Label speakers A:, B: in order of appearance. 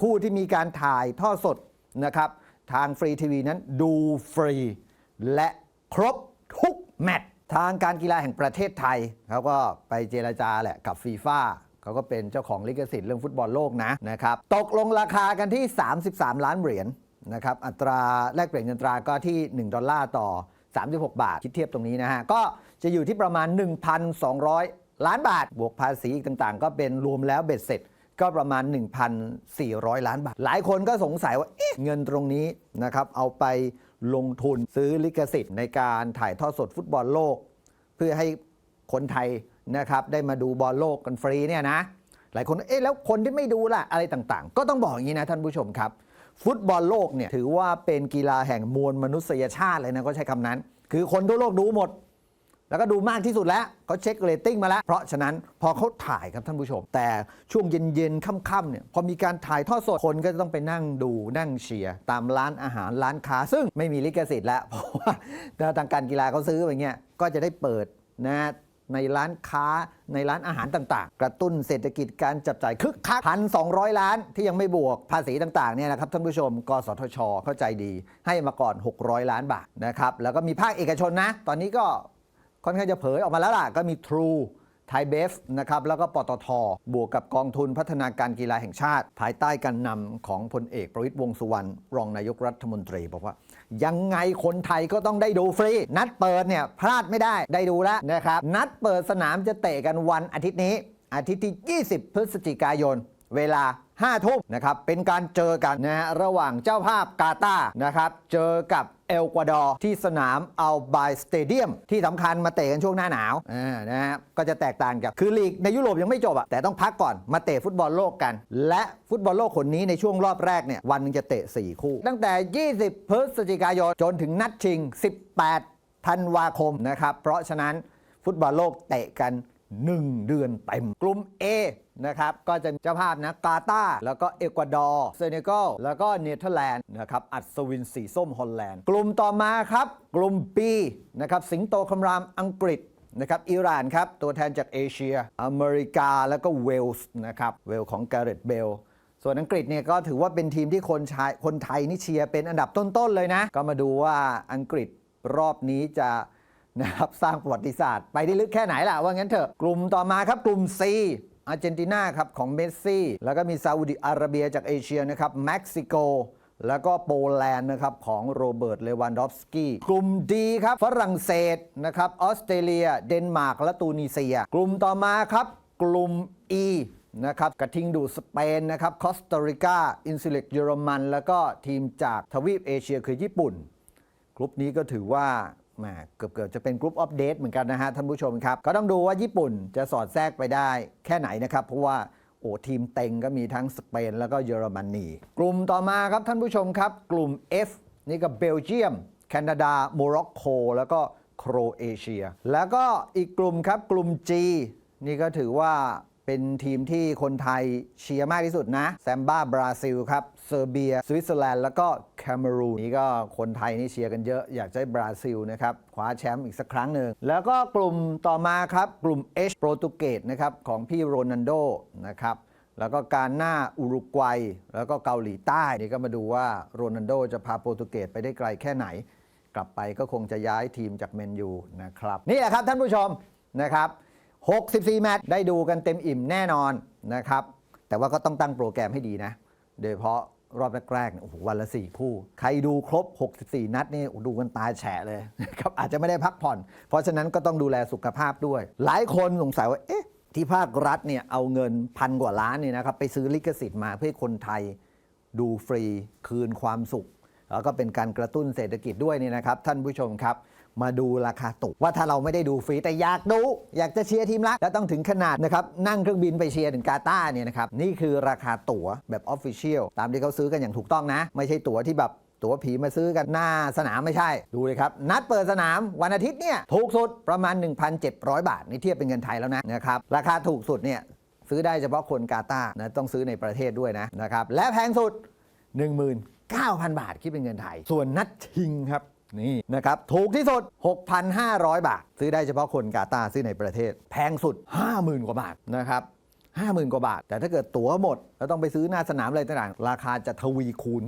A: คู่ที่มีการถ่ายทอดสดนะครับทางฟรีทีวีนั้นดูฟรี และครบทุกแมตช์ทางการกีฬาแห่งประเทศไทยเขาก็ไปเจรจาแหละกับฟีฟ่าเขาก็เป็นเจ้าของลิขสิทธิ์เรื่องฟุตบอลโลกนะนะครับตกลงราคากันที่ 33 ล้านเหรียญนะครับอัตราแลกเปลี่ยนเงินตราก็ที่ 1 ดอลลาร์ต่อ 36 บาท คิดเทียบตรงนี้นะฮะ ก็จะอยู่ที่ประมาณ 1,200 ล้านบาท บวกภาษีอีกต่างๆ ก็เป็นรวมแล้วเบ็ดเสร็จ ก็ประมาณ 1,400 ล้านบาท หลายคนก็สงสัยว่าเอ๊ะเงินตรงนี้นะครับเอาไปลงทุนซื้อลิขสิทธิ์ในการถ่ายทอดสดฟุตบอลโลก เพื่อให้คนไทยนะครับได้มาดูบอลโลกกันฟรีเนี่ยนะ หลายคนเอ๊ะแล้วคนที่ไม่ดูล่ะอะไรต่างๆ ก็ต้องบอกอย่างนี้นะท่านผู้ชมครับ ฟุตบอลโลกเนี่ยถือว่าเป็นกีฬาแห่งมวลมนุษยชาติเลยนะก็ใช้คำนั้น คือคนทั่วโลกดูหมด แล้วก็ดูมากที่สุดแล้วเขาเช็คเรตติ้งมาแล้ว เพราะฉะนั้นพอเขาถ่ายครับท่านผู้ชม แต่ช่วงเย็นๆค่ำๆเนี่ยพอมีการถ่ายทอดสดคนก็จะต้องไปนั่งดูนั่งเชียร์ตามร้านอาหารร้านค้า ซึ่งไม่มีลิขสิทธิ์แล้ว เพราะว่าทางการกีฬาเขาซื้อไปเงี้ยก็จะได้เปิดนะในร้านค้าในร้านอาหารต่างๆ กระตุ้นเศรษฐกิจการจับจ่ายคึกคักพันสองล้านที่ยังไม่บวกภาษีต่างๆเนี่ยนะครับท่านผู้ชม กสทช เข้าใจดี ให้มาก่อน 600 ล้านบาทนะครับแล้วก็มีภาคเอกชนนะ ตอนนี้ก็ ค่อนข้างจะเผยออกมาแล้วล่ะ ก็มี True ไทยเบฟนะครับแล้วก็ปตท บวกกับกองทุนพัฒนาการกีฬาแห่งชาติ ภายใต้การนำของพลเอกประวิตยวงสุวรรณรองนายกรัฐมนตรีบอกว่า ยังไงคนไทยก็ต้องได้ดูฟรี นัดเปิดเนี่ยพลาดไม่ได้ได้ดูแล้วนะครับ นัดเปิดสนามจะเตะกันวันอาทิตย์นี้ อาทิตย์ที่ 20 พฤศจิกายน เวลา5ทุ่มนะครับเป็นการเจอกันนะฮะระหว่างเจ้าภาพกาตาร์นะครับเจอกับ เอลกวาดอร์ที่สนามอัลบายสเตเดียมที่สำคัญมาเตะกันช่วงหน้าหนาวนะฮะก็จะแตกต่างกับคือลีกในยุโรปยังไม่จบอะแต่ต้องพักก่อนมาเตะฟุตบอลโลกกัน และฟุตบอลโลกคนนี้ในช่วงรอบแรกเนี่ยวันหนึงจะเตะ 4 คู่ ตั้งแต่ 20 พฤศจิกายนจนถึงนัดชิง 18 ธันวาคมนะครับเพราะฉะนั้นฟุตบอลโลกเตะกัน 1 เดือนเต็มกลุ่ม A นะครับก็จะเจ้าภาพนะกาตาแล้วก็เอกวาดอร์เซเนกัลแล้วก็เนเธอร์แลนด์นะครับอัศวินสีส้มฮอลแลนด์ กลุ่มต่อมาครับ กลุ่ม B นะครับสิงโตคำรามอังกฤษนะครับอิหร่านครับ ตัวแทนจากเอเชีย อเมริกาแล้วก็เวลส์นะครับเวลของแกร์เรตเบลส่วนอังกฤษเนี่ยก็ถือว่าเป็นทีมที่คนชายคนไทยนี่เชียร์เป็นอันดับต้น ๆ เลยนะ ก็มาดูว่าอังกฤษรอบนี้จะนะครับสร้างประวัติศาสตร์ ไปได้ลึกแค่ไหนล่ะว่างั้นเถอะ กลุ่มต่อมาครับกลุ่ม C อาร์เจนตินาครับของเมสซี่ แล้วก็มีซาอุดิอาระเบียจากเอเชียนะครับเม็กซิโกแล้วก็โปแลนด์นะครับของโรเบิร์ต เลวันดอฟสกี้ กลุ่ม D ครับ ฝรั่งเศสนะครับออสเตรเลีย เดนมาร์กและตูนิเซีย กลุ่มต่อมาครับ กลุ่ม E นะครับกระทิงดูดสเปนนะครับคอสตาริกา อินซูเล็กเยอรมัน แล้วก็ทีมจากทวีปเอเชียคือญี่ปุ่น กลุ่มนี้ก็ถือว่า แหมเกือบเกือบจะเป็นกลุ่มอัปเดตเหมือนกันนะฮะท่านผู้ชมครับ ก็ต้องดูว่าญี่ปุ่นจะสอดแทรกไปได้แค่ไหนนะครับ เพราะว่าโอ้ทีมเต็งก็มีทั้งสเปนแล้วก็เยอรมนี กลุ่มต่อมาครับท่านผู้ชมครับ กลุ่ม F นี่ก็เบลเยียม แคนาดาโมร็อกโกแล้วก็โครเอเชีย แล้วก็อีกกลุ่มครับกลุ่ม G นี่ก็ถือว่า เป็นทีมที่คนไทยเชียร์มากที่สุดนะแซมบ้าบราซิลครับเซอร์เบีย สวิตเซอร์แลนด์แล้วก็แคเมรูนนี่ก็คนไทยนี่เชียร์กันเยอะอยากจะให้บราซิลนะครับคว้าแชมป์อีกสักครั้งหนึ่งแล้วก็กลุ่มต่อมาครับกลุ่ม H โปรตุเกสนะครับของพี่โรนันโดนะครับแล้วก็การหน้าอุรุกวัย แล้วก็เกาหลีใต้นี่ก็มาดูว่าโรนันโดจะพาโปรตุเกสไปได้ไกลแค่ไหน กลับไปก็คงจะย้ายทีมจากแมนยูนะครับ นี่แหละครับท่านผู้ชมนะครับ 64 แมตช์ได้ดูกันเต็มอิ่มแน่นอนนะครับ แต่ว่าก็ต้องตั้งโปรแกรมให้ดีนะ โดยเฉพาะรอบแรกๆเนี่ยโอ้โหวันละ 4 คู่ ใครดูครบ 64 นัดนี่ดูกันตาแฉะเลยครับอาจจะไม่ได้พักผ่อน เพราะฉะนั้นก็ต้องดูแลสุขภาพด้วย หลายคนสงสัยว่าเอ๊ะที่ภาครัฐเนี่ยเอาเงินพันกว่าล้านเนี่ยนะครับไปซื้อลิขสิทธิ์มาเพื่อคนไทยดูฟรีคืนความสุข แล้วก็เป็นการกระตุ้นเศรษฐกิจด้วยนี่นะครับ ท่านผู้ชมครับ มาดูราคาตั๋วว่าถ้าเราไม่ได้ดูฟรีแต่อยากดู อยากจะเชียร์ทีมรักแล้วต้องถึงขนาดนะครับนั่งเครื่องบินไปเชียร์ถึงกาตาร์เนี่ยนะครับนี่คือราคาตั๋วแบบออฟฟิเชียลตามที่เขาซื้อกันอย่างถูกต้องนะ ไม่ใช่ตั๋วที่แบบตั๋วผีมาซื้อกันหน้าสนามไม่ใช่ ดูเลยครับ นัดเปิดสนามวันอาทิตย์เนี่ยถูกสุดประมาณ 1,700 บาท นี่เทียบเป็นเงินไทยแล้วนะนะครับราคาถูกสุดเนี่ยซื้อได้เฉพาะคนกาตาร์นะต้องซื้อในประเทศด้วยนะนะครับและแพงสุด 19,000 บาทคิดเป็นเงินไทย ส่วนนัดชิงครับ นี่นะครับ ถูกที่สุด 6,500 บาท ซื้อได้เฉพาะคนกาตาร์ซื้อในประเทศ แพงสุด 50,000 กว่าบาทนะครับ50,000 กว่าบาท แต่ถ้าเกิดตั๋วหมด แล้วต้องไปซื้อหน้าสนามอะไรต่างๆ ราคาจะทวีคูณ